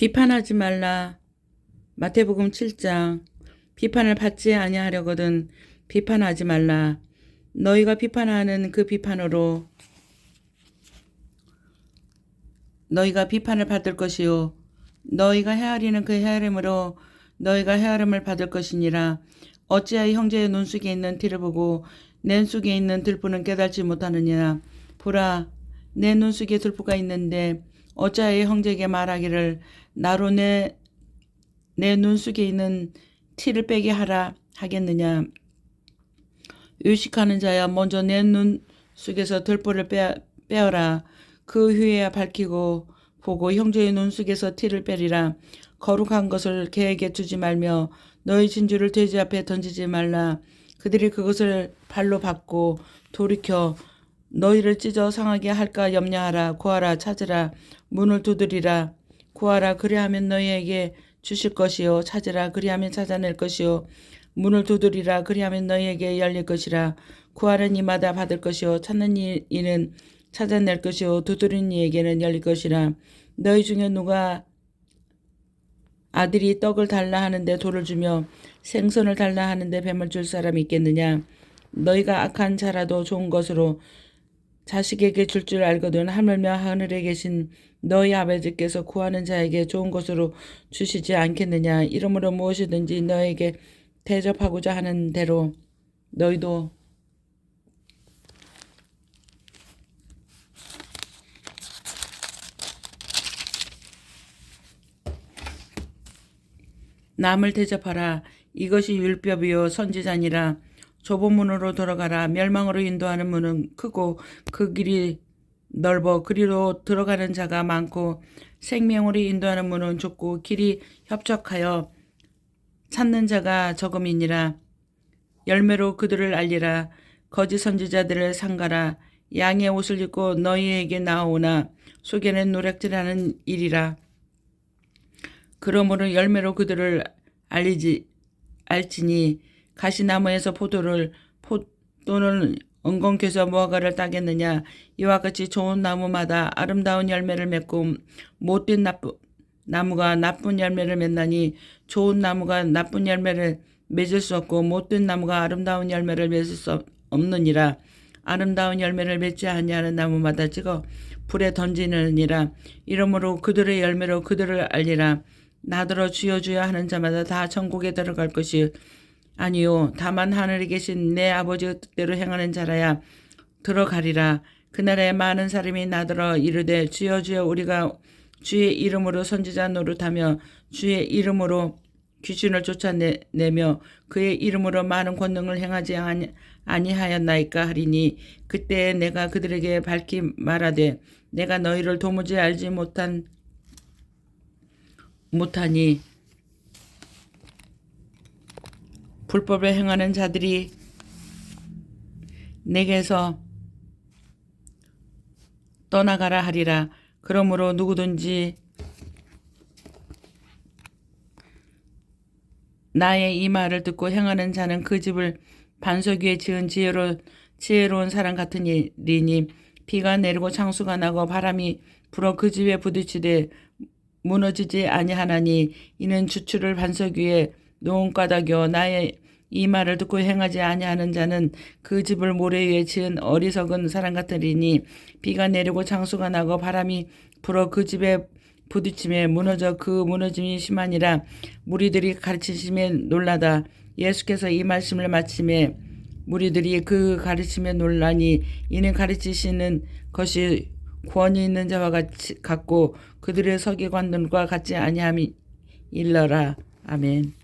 비판하지 말라. 마태복음 7장 비판을 받지 아니하려거든 비판하지 말라. 너희가 비판하는 그 비판으로 너희가 비판을 받을 것이요 너희가 헤아리는 그 헤아림으로 너희가 헤아림을 받을 것이니라. 어찌하여 형제의 눈 속에 있는 티를 보고 내 속에 있는 들보는 깨닫지 못하느냐. 보라 내 눈 속에 들보가 있는데 어찌하여 형제에게 말하기를 나로 내 내 눈 속에 있는 티를 빼게 하라 하겠느냐. 의식하는 자야 먼저 내 눈 속에서 들보를 빼, 빼어라. 그 후에야 밝히고 보고 형제의 눈 속에서 티를 빼리라. 거룩한 것을 개에게 주지 말며 너희 진주를 돼지 앞에 던지지 말라. 그들이 그것을 발로 밟고 돌이켜 너희를 찢어 상하게 할까 염려하라. 구하라 찾으라. 문을 두드리라. 구하라 그리하면 너희에게 주실 것이요 찾으라 그리하면 찾아낼 것이요 문을 두드리라 그리하면 너희에게 열릴 것이라 구하는 이마다 받을 것이요 찾는 이- 이는 찾아낼 것이요 두드리는 이에게는 열릴 것이라 너희 중에 누가 아들이 떡을 달라 하는데 돌을 주며 생선을 달라 하는데 뱀을 줄 사람이 있겠느냐 너희가 악한 자라도 좋은 것으로 자식에게 줄줄 알거든 하물며 하늘에 계신 너희 아버지께서 구하는 자에게 좋은 것으로 주시지 않겠느냐 이러므로 무엇이든지 너에게 대접하고자 하는 대로 너희도 남을 대접하라. 이것이 율법이요 선지자니라. 좁은 문으로 돌아가라. 멸망으로 인도하는 문은 크고 그 길이 넓어 그리로 들어가는 자가 많고 생명으로 인도하는 문은 좁고 길이 협착하여 찾는 자가 적음이니라. 열매로 그들을 알리라. 거짓 선지자들을 상가라. 양의 옷을 입고 너희에게 나오나 속에는 노략질하는 일이라. 그러므로 열매로 그들을 알리지 알지니 가시나무에서 포도를 포 또는 엉겅퀴에서 무화과를 따겠느냐? 이와 같이 좋은 나무마다 아름다운 열매를 맺고 못된 나쁜 나무가 나쁜 열매를 맺나니 좋은 나무가 나쁜 열매를 맺을 수 없고 못된 나무가 아름다운 열매를 맺을 수 없느니라. 아름다운 열매를 맺지 아니하는 나무마다 찍어 불에 던지느니라. 이러므로 그들의 열매로 그들을 알리라. 나더러 주여 주여 하는 자마다 다 천국에 들어갈 것이 아니요 다만 하늘에 계신 내 아버지의 뜻대로 행하는 자라야 들어가리라. 그날에 많은 사람이 나더러 이르되 주여 주여 우리가 주의 이름으로 선지자 노릇하며 주의 이름으로 귀신을 쫓아내며 그의 이름으로 많은 권능을 행하지 아니- 아니하였나이까 하리니 그때 내가 그들에게 밝히 말하되 내가 너희를 도무지 알지 못한 못하니 불법을 행하는 자들이 내게서 떠나가라 하리라. 그러므로 누구든지 나의 이 말을 듣고 행하는 자는 그 집을 반석 위에 지은 지혜로 지혜로운 사람 같으니 비가 내리고 창수가 나고 바람이 불어 그 집에 부딪히되 무너지지 아니하나니 이는 주추를 반석 위에 까닭이요 나의 이 말을 듣고 행하지 아니하는 자는 그 집을 모래 위에 지은 어리석은 사람 같으리니 비가 내리고 창수가 나고 바람이 불어 그 집에 부딪힘에 무너져 그 무너짐이 심하니라. 무리들이 가르치심에 놀라다. 예수께서 이 말씀을 마침에 무리들이 그 가르침에 놀라니 이는 가르치시는 것이 권위 있는 자와 같이 같고 그들의 서기관들과 같지 아니함이 일러라. 아멘.